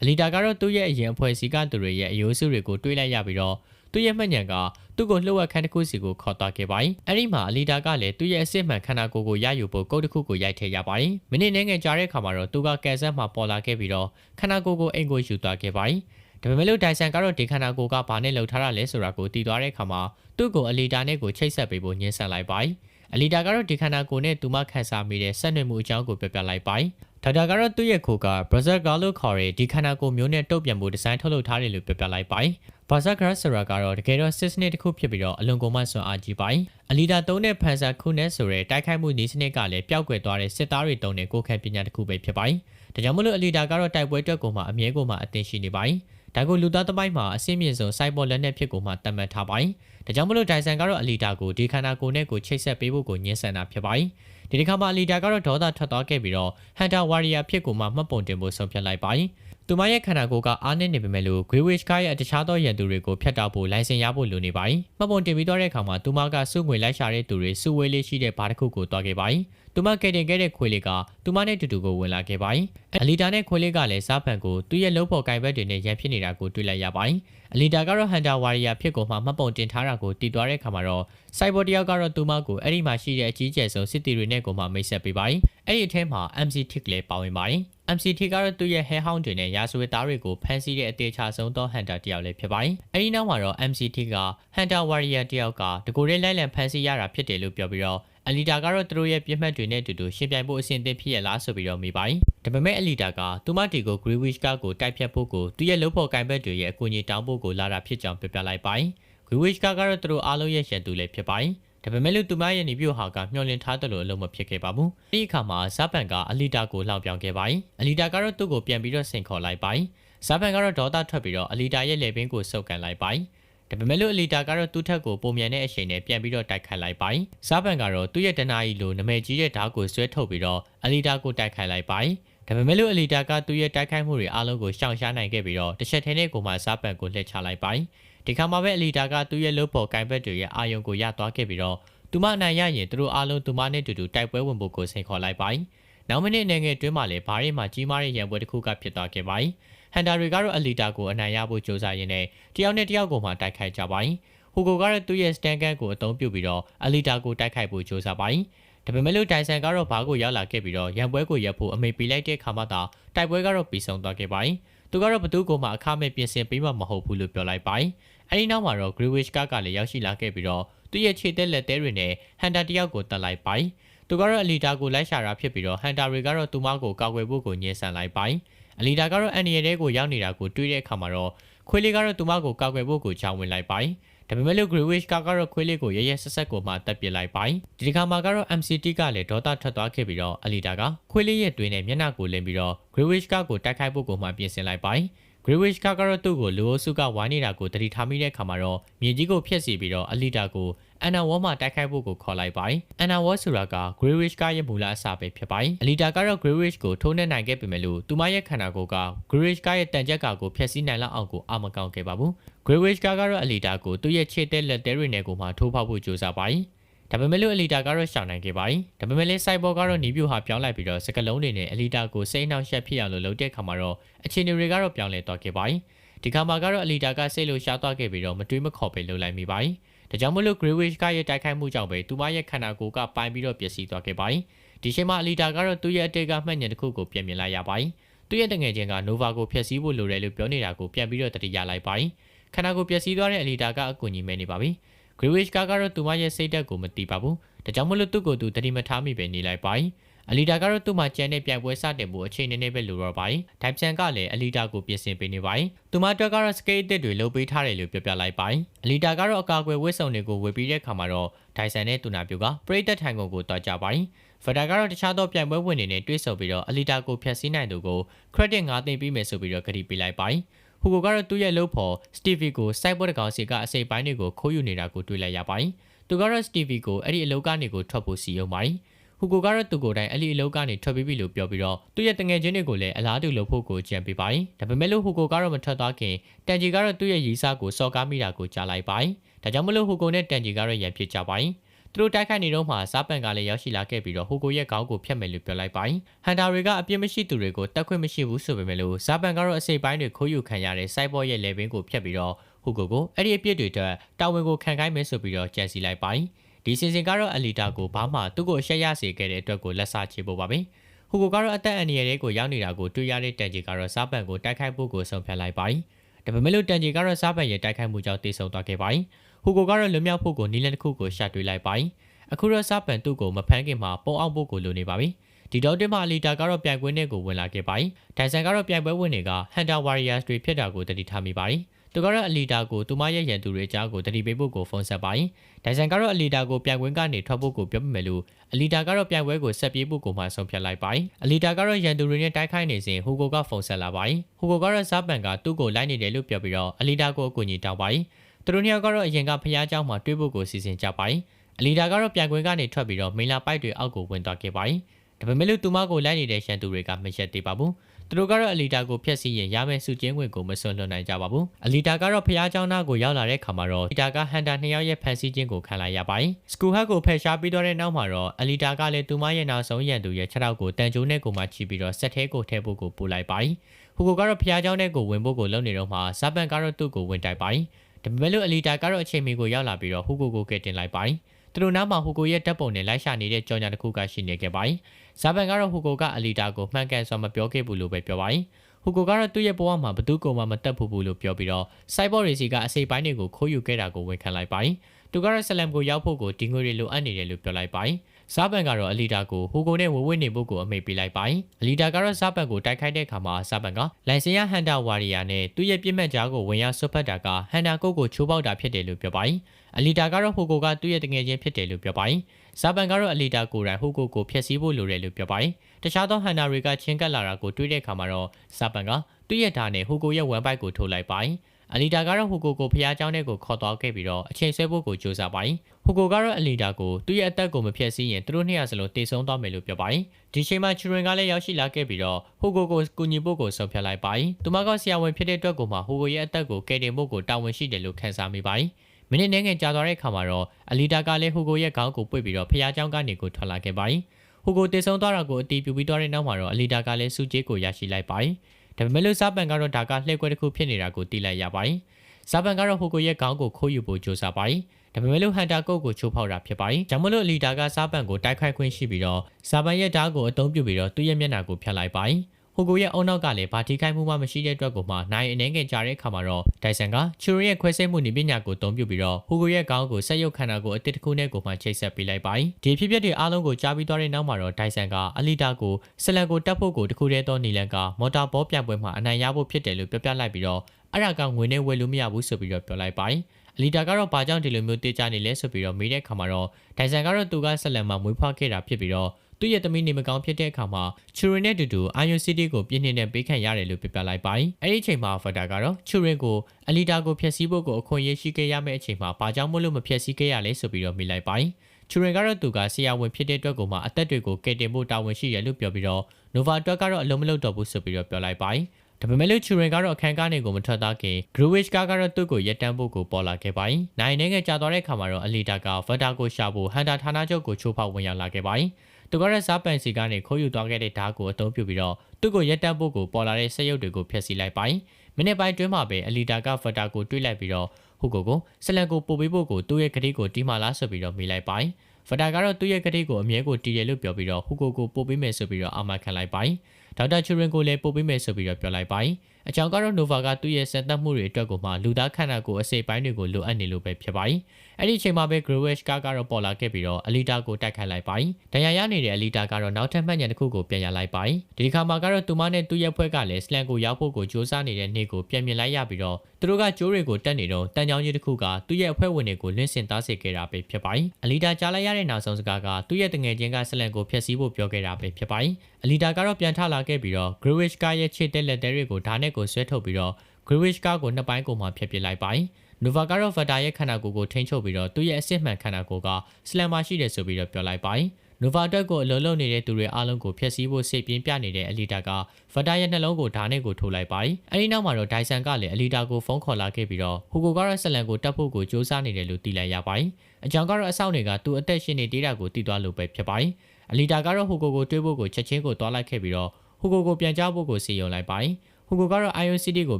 အလီတာကတော့သူ့ရဲ့အရင်အဖွဲ့အစည်းကသူတွေရဲ့အယိုးစုတွေကိုတွေးလိုက်ရပြီးတော့ သူ့ရဲ့မှတ်ဉာဏ်ကသူ့ကိုလှုပ်ဝက်ခန်းတစ်ခုစီကိုခေါ်သွားခဲ့ပါတယ်။အဲ့ဒီမှာအလီတာကလည်းသူ့ရဲ့အစ်စ်မှန်ခန္ဓာကိုယ်ကိုရယူဖို့ကုတ်တစ်ခုကိုရိုက်ထည့်ရပါတယ်။မိနစ်နှဲငယ်ကြာတဲ့အခါမှာတော့သူကကယ်ဆတ်မှာပေါ်လာခဲ့ပြီးတော့ခန္ဓာကိုယ်ကိုအိမ်ကိုယူသွားခဲ့ပါတယ်။ဒါပေမဲ့လို့ဒိုင်ဆန်ကတော့ဒီခန္ဓာကိုယ်ကဘာနဲ့လှုပ်ထားတာလဲဆိုတာကိုတည်သွားတဲ့အခါမှာသူ့ကိုအလီတာနဲ့ကိုချိတ်ဆက်ပေးဖို့ညှင်းဆန်လိုက်ပါတယ်။အလီတာကတော့ဒီခန္ဓာကိုယ်နဲ့သူမခန်းစားမိတဲ့ဆက်နွယ်မှုအကြောင်းကိုပြောပြလိုက်ပါတယ်။ ဒေါက်တာကတော့သူ့ရဲ့ခိုးက Brazil Galo ခေါ်တဲ့ဒီခန္ဓာကိုယ်မျိုးနဲ့တုတ်ပြန်ဖို့ဒီဇိုင်းထုတ်လုပ်ထားတယ်လို့ပြောပြလိုက်ပါတယ်။ဘာဇက်ဂရက်ဆရာကတော့တကယ်တော့ sys နှစ်တစ်ခုဖြစ်ပြီးတော့အလွန်ကုန်မှဆွမ်းအားကြီးပိုင်းအလီတာသုံးတဲ့ဖန်ဆာခုနဲ့ဆိုတဲ့တိုက်ခိုက်မှုနည်းစနစ်ကလည်းပျောက်ကွယ်သွားတဲ့စစ်သားတွေတုံးတဲ့ကိုယ်ခံပညာတစ်ခုပဲဖြစ်ပိုင်းဒါကြောင့်မလို့အလီတာကတော့တိုက်ပွဲအတွက်ကိုမှအမြဲကိုမှအသင်ရှိနေပိုင်း ဒါကိုလူသားသမိုင်းမှာအစင်းမြင့်ဆုံးစိုက်ပေါ်လက်နက်ဖြစ်ကိုမှတတ်မှတ်ထားပိုင်းဒါကြောင့်မလို့ဒိုင်ဆန်ကတော့အလီတာကိုဒီခန္ဓာကိုယ်နဲ့ကိုချိတ်ဆက်ပေးဖို့ကိုညှင်းဆန်တာဖြစ်ပိုင်းဒီတစ်ခါမှာအလီတာကတော့ဒေါသထွက်သွားခဲ့ပြီးတော့ဟန်တာဝါရီယာဖြစ်ကိုမှမှတ်ပုံတင်ဖို့ဆုံးဖြတ်လိုက်ပိုင်းသူမရဲ့ခန္ဓာကိုယ်ကအားနည်းနေပေမဲ့လို့ Grey Witch ကရဲ့တခြားသောရန်သူတွေကိုဖျက်တောက်ဖို့လိုင်စင်ရဖို့လိုနေပါတယ်။မှတ်ပုံတင်ပြီးတော့တဲ့အခါမှာသူမကစုငွေလိုက်ရှာတဲ့သူတွေစုဝေးလေးရှိတဲ့ဘာတစ်ခုကိုတွားခဲ့ပါတယ်။ သူမကယ်တင်ခဲ့တဲ့ခွေလေးကသူမနဲ့တူတူကိုဝင်လာခဲ့ပါတယ်။အလီတာနဲ့ခွေလေးကလည်းစားဖန်ကိုသူ့ရဲ့လှုပ်ဖို့ကင်ဘက်တွေနဲ့ရန်ဖြစ်နေတာကိုတွေ့လိုက်ရပါတယ်။အလီတာကတော့ဟန်တာဝါရီယာဖြစ်ကိုမှမှတ်ပုံတင်ထားတာကိုတည်သွားတဲ့အခါမှာတော့စိုက်ဘော်တယောက်ကတော့သူမကိုအဲ့ဒီမှာရှိတဲ့အကြီးကျယ်ဆုံးစစ်တီတွေနဲ့ကိုမှမိတ်ဆက်ပေးပါတယ်။အဲ့ဒီအထဲမှာ MC Tick လည်းပါဝင်ပါတယ်။ MCT ကတော့သူ့ရဲ့ hair hound တွေနဲ့ရာဇဝတ်သားတွေကိုဖမ်းဆီးတဲ့အသေးချာဆုံးသော hunter တယောက်လည်းဖြစ်ပါတယ်။အဲဒီနောက်မှာတော့ MCT က hunter warrior တယောက်ကတကူရဲလိုက်လံဖမ်းဆီးရတာဖြစ်တယ်လို့ပြောပြီးတော့ အလီတာကတော့သူတို့ရဲ့ပြစ်မှတ်တွေနဲ့အတူတူရှင်းပြိုင်ဖို့အဆင်သင့်ဖြစ်ရလားဆိုပြီးတော့မိပါတယ်။ဒါပေမဲ့အလီတာကသူမတီကို Greenwich ကကိုတိုက်ဖြတ်ဖို့ကိုသူ့ရဲ့လုပ်ဖို့ကင်ဘက်တွေရဲ့အကူအညီတောင်းဖို့ကိုလာတာဖြစ်ကြောင်းပြောပြလိုက်ပါတယ်။ Greenwich ကကတော့သူတို့အားလုံးရဲ့ရန်သူလည်းဖြစ်ပါတယ်။ဒါပေမဲ့လို့သူမရဲ့နေပြိုဟာကမျောလင့်ထားတယ်လို့အလုံးမဖြစ်ခဲ့ပါဘူး။ဒီအခါမှာဇာပန်ကအလီတာကိုလှောင်ပြောင်ခဲ့ပါတယ်။အလီတာကတော့သူ့ကိုပြန်ပြီးတော့ဆင်ခေါ်လိုက်ပါတယ်။ဇာပန်ကတော့ဒေါသထွက်ပြီးတော့အလီတာရဲ့လေပင်ကိုစုပ်ကန်လိုက်ပါတယ်။ ဒါပေမဲ့လို့အလီတာကတော့သူ့ထက်ကိုပုံမြန်တဲ့အချိန်နဲ့ပြန်ပြီးတော့တိုက်ခိုက်လိုက်ပါတယ်။ဇာပန်ကတော့သူ့ရဲ့တနာကြီးလိုနမဲကြီးတဲ့ဓာတ်ကိုဆွဲထုတ်ပြီးတော့အလီတာကိုတိုက်ခိုက်လိုက်ပါတယ်။ဒါပေမဲ့လို့အလီတာကသူ့ရဲ့တိုက်ခိုက်မှုတွေအားလုံးကိုရှောင်ရှားနိုင်ခဲ့ပြီးတော့တစ်ချက်ထဲနဲ့ကိုမှဇာပန်ကိုလှည့်ချလိုက်ပါတယ်။ဒီခါမှာပဲအလီတာကသူ့ရဲ့လုပ်ဖို့ကင်ဘက်တွေရဲ့အာယုံကိုရသွားခဲ့ပြီးတော့သူမအနိုင်ရရင်သူတို့အားလုံးသူမနဲ့တူတူတိုက်ပွဲဝင်ဖို့ကိုဆင်ခေါ်လိုက်ပါတယ်။နောက်မိနစ်အနေငယ်တွင်းမှာလည်းဘားရီမှာကြီးမားတဲ့ရန်ပွဲတစ်ခုကဖြစ်သွားခဲ့ပါတယ်။ ဟန်တာတွေကတော့အလီတာကိုအနိုင်ရဖို့ကြိုးစားရင်းနဲ့တယောက်နဲ့တယောက်ကိုမှတိုက်ခိုက်ကြပါတယ်။ဟူကိုကတော့သူ့ရဲ့စတန်ကန်ကိုအသုံးပြုပြီးတော့အလီတာကိုတိုက်ခိုက်ဖို့ကြိုးစားပါတယ်။ဒါပေမဲ့လို့တိုင်ဆန်ကတော့ဘားကိုရောက်လာခဲ့ပြီးတော့ရန်ပွဲကိုရပ်ဖို့အမေပေးလိုက်တဲ့ခါမှသာတိုက်ပွဲကတော့ပြီးဆုံးသွားခဲ့ပါတယ်။သူကတော့ဘသူ့ကိုမှအခမဲ့ပြင်ဆင်ပေးမှမဟုတ်ဘူးလို့ပြောလိုက်ပါတယ်။အဲဒီနောက်မှာတော့ Greenwich ကကလည်းရောက်ရှိလာခဲ့ပြီးတော့သူ့ရဲ့ခြေသက်လက်သေးတွေနဲ့ဟန်တာတယောက်ကိုတက်လိုက်ပါတယ်။သူကတော့အလီတာကိုလိုက်ရှာတာဖြစ်ပြီးတော့ဟန်တာတွေကတော့သူမကိုကာကွယ်ဖို့ကိုညှင်းဆန်လိုက်ပါတယ်။ အလီတာကတော့အန်နီရဲကိုရောက်နေတာကိုတွေးတဲ့အခါမှာတော့ခွေးလေးကတော့သူမကိုကာကွယ်ဖို့ကိုချောင်းဝင်လိုက်ပါတယ်။ဒါပေမဲ့လို့ Greenwich ကကတော့ခွေးလေးကိုရရဆက်ဆက်ကိုမှတက်ပစ်လိုက်ပါတယ်။ဒီတစ်ခါမှာကတော့ MCT ကလည်းဒေါသထွက်သွားခဲ့ပြီးတော့အလီတာကခွေးလေးရဲ့တွင်းနဲ့မျက်နှာကိုလင်းပြီးတော့ Greenwich ကကိုတိုက်ခိုက်ဖို့ကိုမှပြင်ဆင်လိုက်ပါတယ်။ Greenwich ကကတော့သူ့ကိုလူအုပ်စုကဝိုင်းနေတာကိုတတိထားမိတဲ့အခါမှာတော့မြေကြီးကိုဖျက်ဆီးပြီးတော့အလီတာကိုအန်နာဝေါ်မှတိုက်ခိုက်ဖို့ကိုခေါ်လိုက်ပါတယ်။အန်နာဝေါ်ဆိုတာက Greenwich ကရဲ့မူလအစပဲဖြစ်ပါတယ်။အလီတာကတော့ Greenwich ကိုထိုးနှက်နိုင်ခဲ့ပေမဲ့လို့သူမရဲ့ခန္ဓာကိုယ်က Greenwich ကရဲ့တန်ကြပ်ကာကိုဖျက်ဆီးနိုင်လောက်အောင်ကိုအမကောင်းခဲ့ပါဘူး။ Greenwich ကကတော့အလီတာကိုသူ့ရဲ့ခြေတဲ့လက်သေးတွေနဲ့ကိုမှထိုးဖောက်ဖို့ကြိုးစားပါတယ်။ ဒါပေမဲ့လို့အလီတာကတော့ရှောင်နိုင်ခဲ့ပါတယ်။ဒါပေမဲ့လည်းစိုက်ဘောကတော့နီးပြူဟာပြောင်းလိုက်ပြီးတော့စကလုံးတွေနဲ့အလီတာကိုစိတ်နှောက်ယှက်ဖြစ်အောင်လို့လုပ်တဲ့ခါမှာတော့အခြေအနေတွေကတော့ပြောင်းလဲသွားခဲ့ပါတယ်။ဒီခါမှာကတော့အလီတာကစိတ်လို့ရှားသွားခဲ့ပြီးတော့မတွေးမခေါ်ပဲလှုပ်လိုက်မိပါတယ်။ဒါကြောင့်မလို့ Greenwich ကရဲ့တိုက်ခိုက်မှုကြောင့်ပဲသူမရဲ့ခန္ဓာကိုယ်ကပိုင်းပြီးတော့ပျက်စီးသွားခဲ့ပါတယ်။ဒီချိန်မှာအလီတာကတော့သူ့ရဲ့အတေကမှတ်ဉာဏ်တစ်ခုကိုပြန်မြင်လိုက်ရပါတယ်။သူ့ရဲ့တငယ်ချင်းက Nova ကိုဖျက်ဆီးဖို့လိုတယ်လို့ပြောနေတာကိုပြန်ပြီးတော့တတိယလိုက်ပါတယ်။ခန္ဓာကိုယ်ပျက်စီးသွားတဲ့အလီတာကအကူအညီမဲ့နေပါပြီ။ Greenwich ကကတော့သူမရဲ့စိတ်ဓာတ်ကိုမတီးပါဘူး။ဒါကြောင့်မလို့သူ့ကိုယ်သူတတိမထားမိပဲနေလိုက်ပါတယ်။အလီတာကတော့သူ့မှာကျန်တဲ့ပြိုင်ပွဲစတင်ဖို့အချိန်နည်းနည်းပဲလိုတော့ပါတယ်။ဒိုင်ပြန်ကလည်းအလီတာကိုပြင်ဆင်ပေးနေပါတယ်။သူမအတွက်ကတော့စကေးအသစ်တွေလုပ်ပေးထားတယ်လို့ပြောပြလိုက်ပါတယ်။အလီတာကတော့အကာအကွယ်ဝတ်စုံတွေကိုဝယ်ပြီးတဲ့အခါမှာတော့ဒိုင်ဆန်နဲ့တူနာပြူကပရိသတ်ထိုင်ကုန်ကိုတွားကြပါတယ်။ဖဒါကတော့တခြားသောပြိုင်ပွဲဝင်တွေနဲ့တွေ့ဆုံပြီးတော့အလီတာကိုဖျက်ဆီးနိုင်သူကို credit 9သိန်းပေးမယ်ဆိုပြီးတော့ကတိပေးလိုက်ပါတယ်။ ဟူကိုကတော့သူ့ရဲ့လုပ်ဖော်စတီဗီကိုစိုက်ပွဲတကောင်စီကအစိပ်ပိုင်းတွေကိုခိုးယူနေတာကိုတွေ့လိုက်ရပါတယ်။သူကတော့စတီဗီကိုအဲ့ဒီအလုပ်ကနေကိုထွက်ဖို့စီယုံပါတယ်။ဟူကိုကတော့သူကိုယ်တိုင်အဲ့ဒီအလုပ်ကနေထွက်ပြီးပြီလို့ပြောပြီးတော့သူ့ရဲ့တငယ်ချင်းတွေကိုလည်းအလားတူလုပ်ဖို့ကိုကြံပေးပါတယ်။ဒါပေမဲ့လို့ဟူကိုကတော့မထွက်သွားခင်တန်ဂျီကတော့သူ့ရဲ့ရီစားကိုစော်ကားမိတာကိုကြားလိုက်ပါတယ်။ဒါကြောင့်မလို့ဟူကိုနဲ့တန်ဂျီကတော့ရန်ဖြစ်ကြပါတယ်။ သူတို့တိုက်ခိုက်နေတော့မှစားပန်ကလည်းရောက်ရှိလာခဲ့ပြီးတော့ဟိုကိုရဲ့ခေါင်းကိုဖျက်မယ်လို့ပြောလိုက်ပါတယ်။ဟန်တာတွေကအပြစ်မရှိသူတွေကိုတတ်ခွင့်မရှိဘူးဆိုပေမဲ့လို့စားပန်ကတော့အစိပ်ပိုင်းတွေခိုးယူခံရတဲ့စိုက်ဘော့ရဲ့လေဘင်းကိုဖျက်ပြီးတော့ဟိုကိုကိုအဲ့ဒီအပြစ်တွေအတွက်တာဝန်ကိုခံခိုင်းမယ်ဆိုပြီးတော့ကြံစီလိုက်ပါတယ်။ဒီစီစဉ်ကတော့အလီတာကိုဘာမှသူ့ကိုရှက်ရစေခဲ့တဲ့အတွက်ကိုလက်စားချေဖို့ပါပဲ။ဟိုကိုကတော့အသက်အန္တရာယ်တွေကိုရောက်နေတာကိုတွေ့ရတဲ့တန်ကြီးကတော့စားပန်ကိုတိုက်ခိုက်ဖို့ကိုဆုံးဖြတ်လိုက်ပါတယ်။ဒါပေမဲ့လို့တန်ကြီးကတော့စားပန်ရဲ့တိုက်ခိုက်မှုကြောင့်တေဆုံးသွားခဲ့ပါတယ်။ ဟူကိုကတော့လွန်မြောက်ဖို့ကိုနီလန်တစ်ခုကိုရှာတွေ့လိုက်ပါပြီအခုတော့စာပန်သူ့ကိုမဖမ်းခင်မှာပုံအောင်ဖို့ကိုလိုနေပါပြီဒီတော့တင်မလီတာကတော့ပြိုင်ပွဲနဲ့ကိုဝင်လာခဲ့ပါပြီဒိုင်ဆန်ကတော့ပြိုင်ပွဲဝင်တွေကဟန်တာဝါရီယာစ်တွေဖြစ်တာကိုတတိထားမိပါပြီသူကတော့အလီတာကိုသူမရဲ့ရန်သူတွေအကြောင်းကိုတတိပေးဖို့ကိုဖုန်းဆက်ပါရင်ဒိုင်ဆန်ကတော့အလီတာကိုပြန်ကွင်းကနေထွက်ဖို့ကိုပြောပမယ်လို့အလီတာကတော့ပြန်ပွဲကိုဆက်ပြေးဖို့ကိုမှဆုံးဖြတ်လိုက်ပါရင်အလီတာကတော့ရန်သူတွေနဲ့တိုက်ခိုက်နေစဉ်ဟူကိုကဖုန်းဆက်လာပါရင်ဟူကိုကတော့ဇာပန်ကသူ့ကိုလိုက်နေတယ်လို့ပြောပြီးတော့အလီတာကိုအကူအညီတောင်းပါရင် သူတို့နှစ်ယောက်ကတော့အရင်ကဖျားเจ้าမှာတွေ့ဖို့ကိုစီစဉ်ကြပါ යි အလီဒါကတော့ပြန်ကွင်းကနေထွက်ပြီးတော့မိန်လာပိုက်တွေအောက်ကိုဝင်သွားခဲ့ပါတယ်။ဒါပေမဲ့လို့သူမကိုလိုက်နေတဲ့ရှန်သူတွေကမရက်သေးပါဘူး။သူတို့ကတော့အလီဒါကိုဖျက်ဆီးရင်ရမယ့်စုချင်းဝင်ကိုမစွန့်လွတ်နိုင်ကြပါဘူး။အလီဒါကတော့ဖျားเจ้าနာကိုရောက်လာတဲ့ခါမှာတော့အလီဒါကဟန်တာနှစ်ယောက်ရဲ့ဖန်ဆီးခြင်းကိုခံလိုက်ရပါတယ်။စကူဟတ်ကိုဖယ်ရှားပြီးတော့တဲ့နောက်မှာတော့အလီဒါကလည်းသူမရဲ့နောက်ဆုံးရန်သူရဲ့ခြေထောက်ကိုတန်ကြိုးနဲ့ကိုမှချီပြီးတော့ဆက်ထဲကိုထဲဖို့ကိုပို့လိုက်ပါတယ်။ဟိုကိုကတော့ဖျားเจ้าနဲ့ကိုဝင်ဖို့ကိုလုပ်နေတော့မှဇာပန်ကတော့သူ့ကိုဝင်တိုက်ပါတယ်။ ဒါပေမဲ့လို့အလီဒါကတော့အချိန်မီကိုရောက်လာပြီးတော့ဟိုကိုကိုကဲတင်လိုက်ပါတယ်။သူတို့နားမှာဟူကိုရဲ့တပ်ပုံနဲ့လိုက်ရှာနေတဲ့ကြောင်ညာတစ်ခုကရှိနေခဲ့ပါတယ်။ဇာပန်ကတော့ဟူကိုကအလီတာကိုမှန်ကန်စွာမပြောခဲ့ဘူးလို့ပဲပြောပါတယ်။ဟူကိုကတော့သူ့ရဲ့ဘဝမှာဘသူ့ကိုမှမတက်ဘူးဘူးလို့ပြောပြီးတော့စိုက်ဘော့ရီစီကအစိပ်ပိုင်းတွေကိုခိုးယူခဲ့တာကိုဝန်ခံလိုက်ပါတယ်။သူကတော့ဆလမ်ကိုရောက်ဖို့ကိုဒီငွေတွေလိုအပ်နေတယ်လို့ပြောလိုက်ပါတယ်။ ဇာပန်ကတော့အလီတာကိုဟူကိုနဲ့ဝဝနေဖို့ကိုအမိတ်ပေးလိုက်ပါတယ်။အလီတာကတော့ဇာပန်ကိုတိုက်ခိုက်တဲ့အခါမှာဇာပန်ကလိုင်စင်ရဟန်တာဝါရီယာနဲ့သူ့ရဲ့ပြစ်မှတ်ကြားကိုဝင်ရောက်ဆွတ်ဖက်တာကဟန်တာကုတ်ကိုချိုးပေါက်တာဖြစ်တယ်လို့ပြောပါတယ်။အလီတာကတော့ဟိုကိုကသူ့ရဲ့တငယ်ချင်းဖြစ်တယ်လို့ပြောပါတယ်။ဇာပန်ကတော့အလီတာကိုယ်တိုင်ဟိုကိုကိုဖျက်ဆီးဖို့လိုတယ်လို့ပြောပါတယ်။တခြားသောဟန်နာတွေကချင်းကပ်လာတာကိုတွေးတဲ့အခါမှာတော့ဇာပန်ကသူ့ရဲ့ဓာတ်နဲ့ဟိုကိုရဲ့ဝမ်ပိုက်ကိုထိုးလိုက်ပါတယ်။ အလီတာကတော့ဟိုကိုကိုဖျားเจ้าနဲ့ကိုခေါ်သွားခဲ့ပြီးတော့အချိန်ဆွဲဖို့ကိုကြိုးစားပါတယ်။ဟိုကိုကတော့အလီတာကိုသူ့ရဲ့အသက်ကိုမဖျက်ဆီးရင်သူတို့နှစ်ယောက်စလုံးတေဆုံးသွားမယ်လို့ပြောပါတယ်။ဒီချိန်မှာချူရင်ကလည်းရောက်ရှိလာခဲ့ပြီးတော့ဟိုကိုကိုကူညီဖို့ကိုဆုံးဖြတ်လိုက်ပါတယ်။သူမကဆရာဝန်ဖြစ်တဲ့အတွက်ကိုမှဟိုကိုရဲ့အသက်ကိုကယ်တင်ဖို့ကိုတာဝန်ရှိတယ်လို့ခန်းစားမိပါတယ်။မိနစ်နှဲငယ်ကြာသွားတဲ့အခါမှာတော့အလီတာကလည်းဟူကိုရဲ့ခေါင်းကိုပွေ့ပြီးတော့ဖျားเจ้าကနေကိုထွက်လာခဲ့ပါတယ်။ဟူကိုတေဆုံးသွားတာကိုအတီးပြူပြီးသွားတဲ့နောက်မှာတော့အလီတာကလည်းစူဂျေးကိုရရှိလိုက်ပါတယ်။ ဒါပေမဲ့လို့ဇာပန်ကတော့ဒါကလှည့်ကွက်တစ်ခုဖြစ်နေတာကိုသိလိုက်ရပါတယ်။ဇာပန်ကတော့ဟူကိုရဲ့ခေါင်းကိုခိုးယူဖို့ကြိုးစားပါတယ်။ဒါပေမဲ့လို့ဟန်တာကုတ်ကိုချိုးဖောက်တာဖြစ်ပါတယ်။ကြောင့်မလို့အလီတာကစားပန်ကိုတိုက်ခိုက်ခွင့်ရှိပြီးတော့စားပန်ရဲ့ဓာတ်ကိုအသုံးပြုပြီးတော့သူ့ရဲ့မျက်နှာကိုဖျက်လိုက်ပါတယ်။ ဟိုကိုရဲ့အုံနောက်ကလည်းဘာထိခိုက်မှုမှမရှိတဲ့အတွက်ကိုမှနိုင်အနေငယ်ကြားတဲ့အခါမှာတော့ဒိုင်ဆန်ကချူရီရဲ့ခွဲစိတ်မှုနည်းပညာကိုတုံးပြပြီးတော့ဟိုကိုရဲ့ခေါင်းကိုဆက်ရုပ်ခန္ဓာကိုအတစ်တစ်ခုနဲ့ကိုမှချိတ်ဆက်ပေးလိုက်ပါတယ်ဒီဖြစ်ပျက်တွေအားလုံးကိုကြားပြီးသွားတဲ့နောက်မှာတော့ဒိုင်ဆန်ကအလီတာကိုဆလန်ကိုတက်ဖို့ကိုတခုတည်းသောနီလန်ကမော်တာဘောပြပွဲမှာအနိုင်ရဖို့ဖြစ်တယ်လို့ပြောပြလိုက်ပြီးတော့အဲ့ဒါကငွေနဲ့ဝယ်လို့မရဘူးဆိုပြီးတော့ပြောလိုက်ပါတယ်အလီတာကတော့ဘာကြောင့်ဒီလိုမျိုးတေးကြနေလဲဆိုပြီးတော့မေးတဲ့အခါမှာတော့ဒိုင်ဆန်ကတော့သူကဆလန်မှာမွေးဖွားခဲ့တာဖြစ်ပြီးတော့ သူ့ရဲ့သမီးနေမကောင်းဖြစ်တဲ့အခါမှာချူရင်နဲ့တူတူအာယွန်စီးတီးကိုပြင်းနှင်းနဲ့ပေးခံရတယ်လို့ပြပြလိုက်ပါတယ်။အဲ့ဒီအချိန်မှာဖတာကတော့ချူရင်ကိုအလီတာကိုဖျက်ဆီးဖို့ကိုအခွင့်အရေးရှိခဲ့ရမယ့်အချိန်မှာဘာကြောင့်မို့လို့မဖျက်ဆီးခဲ့ရလဲဆိုပြီးတော့မိလိုက်ပါတယ်။ချူရင်ကတော့သူကဆရာဝန်ဖြစ်တဲ့အတွက်ကိုမှအသက်တွေကိုကယ်တင်ဖို့တာဝန်ရှိရလို့ပြောပြီးတော့နိုဗာအတွက်ကတော့အလုံးမလုံးတော့ဘူးဆိုပြီးတော့ပြောလိုက်ပါတယ်။ဒါပေမဲ့လို့ချူရင်ကတော့အခန်းကားနေကိုမထွက်သားခင်ဂရူဝစ်ကကတော့သူ့ကိုရက်တန်းဖို့ကိုပေါ်လာခဲ့ပါတယ်။နိုင်နိုင်ငံကြာသွားတဲ့အခါမှာတော့အလီတာကဗတ်တာကိုရှာဖို့ဟန်တာဌာနချုပ်ကိုချိုးဖောက်ဝင်ရောက်လာခဲ့ပါတယ်။ သူကလည်းစားပန်စီကနေခိုးယူသွားခဲ့တဲ့ဓာတ်ကိုအသုံးပြုပြီးတော့သူ့ကိုရက်တက်ဖို့ကိုပေါ်လာတဲ့စက်ရုပ်တွေကိုဖျက်ဆီးလိုက်ပါတယ်။မိနစ်ပိုင်းတွင်းမှာပဲအလီတာကဖတာကိုတွေးလိုက်ပြီးတော့ဟိုကိုကိုဆလန်ကိုပို့ပေးဖို့ကိုသူ့ရဲ့ကတိကိုတီးမှလားဆိုပြီးတော့မေးလိုက်ပါတယ်။ဖတာကတော့သူ့ရဲ့ကတိကိုအမြဲကိုတီးတယ်လို့ပြောပြီးတော့ဟိုကိုကိုပို့ပေးမယ်ဆိုပြီးတော့အာမခံလိုက်ပါတယ်။ဒေါက်တာချူရင်ကိုလည်းပို့ပေးမယ်ဆိုပြီးတော့ပြောလိုက်ပါတယ်။ အကြောင်းကတော့ Nova ကသူ့ရဲ့စံသက်မှုတွေအတွက်ကိုမှလူသားခန္ဓာကိုယ်အစိတ်ပိုင်းတွေကိုလိုအပ်နေလို့ပဲဖြစ်ပါတယ်။အဲ့ဒီအချိန်မှာပဲ Growage ကကတော့ပေါ်လာခဲ့ပြီးတော့ Alita ကိုတိုက်ခိုက်လိုက်ပါတယ်။ဒဏ်ရာရနေတဲ့ Alita ကတော့နောက်ထပ်မှတ်ဉာဏ်တစ်ခုကိုပြန်ရလိုက်ပါတယ်။ဒီခါမှာကတော့သူမနဲ့သူ့ရဲ့ဖွဲ့ကလည်း Slan ကိုရောက်ဖို့ကိုစူးစမ်းနေတဲ့နေ့ကိုပြန်မြင်လိုက်ရပြီးတော့ သူတို့ကကြိုးတွေကိုတက်နေတော့တန်ကြောင်းကြီးတစ်ခုကသူ့ရဲ့အဖွဲ့ဝင်တွေကိုလင်းစင်သားစေခဲ့တာပဲဖြစ်ပါတယ်။အလီတာကြားလိုက်ရတဲ့နောက်ဆုံးစကားကသူ့ရဲ့တငယ်ချင်းကဆလန်ကိုဖျက်ဆီးဖို့ပြောခဲ့တာပဲဖြစ်ပါတယ်။အလီတာကတော့ပြန်ထလာခဲ့ပြီးတော့ Grewich ကရဲ့ခြေတက်လက်တဲတွေကိုဓာတ်နဲ့ကိုဆွဲထုတ်ပြီးတော့ Grewich ကကိုနှစ်ပိုင်းကိုမှဖျက်ပစ်လိုက်ပါတယ်။ Nova ကတော့ Vata ရဲ့ခန္ဓာကိုယ်ကိုထိန်းချုပ်ပြီးတော့သူ့ရဲ့အစစ်မှန်ခန္ဓာကိုယ်က Slam မှာရှိတယ်ဆိုပြီးတော့ပြောလိုက်ပါတယ်။ Nova အတွက်ကိုအလုံးလုံးနေတဲ့သူတွေအားလုံးကိုဖျက်ဆီးဖို့စိတ်ပြင်းပြနေတဲ့အလီတာက Vata ရဲ့နှလုံးကိုဓာတ်နဲ့ကိုထိုးလိုက်ပါတယ်။အဲဒီနောက်မှာတော့ Dyson ကလည်းအလီတာကိုဖုန်းခေါ်လာခဲ့ပြီးတော့ Hugo ကတော့ Slam ကိုတတ်ဖို့ကိုစ조사နေတယ်လို့သိလိုက်ရပါတယ်။အကြောင်းကတော့အဆောက်တွေကသူ့အသက်ရှင်နေသေးတာကိုသိသွားလို့ပဲဖြစ်ပါတယ်။အလီတာကတော့ Hugo ကိုတွေးဖို့ကိုချက်ချင်းကိုတွားလိုက်ခဲ့ပြီးတော့ Hugo ကိုပြန်ကြားဖို့ကိုစီယုံလိုက်ပါတယ်။ Hugo ကတော့ Ion City ကို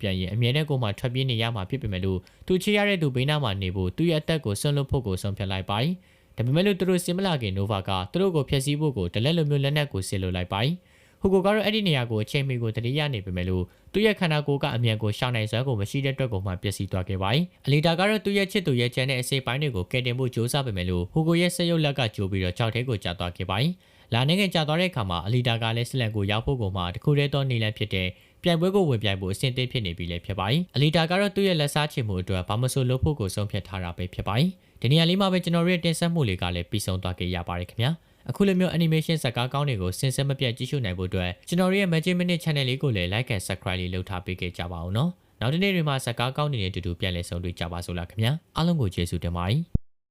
ပြန်ရင်အမြဲတမ်းကိုမှထွက်ပြေးနေရမှာဖြစ်ပေမဲ့လို့သူချေရတဲ့သူဘေးနားမှာနေဖို့သူ့ရဲ့အသက်ကိုဆွန့်လွတ်ဖို့ကိုဆုံးဖြတ်လိုက်ပါတယ်။ ဒါပေမဲ့လို့သူတို့စင်မလာခင် Nova ကသူတို့ကိုဖျက်ဆီးဖို့ကိုတလက်လိုမျိုးလက်နက်ကိုဆစ်လိုလိုက်ပါတယ်။ Hugo ကတော့အဲ့ဒီနေရာကိုအချိန်မီကိုတတိယနေပေမဲ့လို့သူ့ရဲ့ခန္ဓာကိုယ်ကအမြန်ကိုရှောင်းနိုင်စွမ်းကိုမရှိတဲ့အတွက်ကိုမှပျက်စီးသွားခဲ့ပါတယ်။အလီတာကတော့သူ့ရဲ့ချစ်သူရဲ့ချန်တဲ့အစိပ်ပိုင်းတွေကိုကယ်တင်ဖို့ကြိုးစားပေမဲ့လို့ Hugo ရဲ့ဆက်ရုပ်လက်ကကြိုးပြီးတော့ကြောက်ထဲကိုကျသွားခဲ့ပါတယ်။လာနေငယ်ကြာသွားတဲ့အခါမှာအလီတာကလည်းဆလန်ကိုရောက်ဖို့ကိုမှတခုတည်းသောနေလန်ဖြစ်တဲ့ပြိုင်ပွဲကိုဝင်ပြိုင်ဖို့အဆင်သင့်ဖြစ်နေပြီလည်းဖြစ်ပါတယ်။အလီတာကတော့သူ့ရဲ့လက်စားချေမှုအတွက်ဘာမဆိုလုပ်ဖို့ကိုဆုံးဖြတ်ထားတာပဲဖြစ်ပါတယ်။ ဒီနေရာလေးမှာပဲကျွန်တော်တို့ရဲ့တင်ဆက်မှုလေးကလည်းပြီးဆုံးသွားခဲ့ရပါတယ်ခင်ဗျာ။အခုလိုမျိုး animation ဇာတ်ကားကောင်းတွေကိုစင်စက်မပြတ်ကြည့်ရှုနိုင်ဖို့အတွက်ကျွန်တော်တို့ရဲ့ Magic Minute Channel လေးကိုလည်း like and subscribe လေးလုပ်ထားပေးခဲ့ကြပါဦးနော်။နောက်တစ်နေ့တွေမှာဇာတ်ကားကောင်းတွေနဲ့အတူတူပြန်လည်ဆုံတွေ့ကြပါစို့လားခင်ဗျာ။အားလုံးကိုကျေးဇူးတင်ပါတယ်။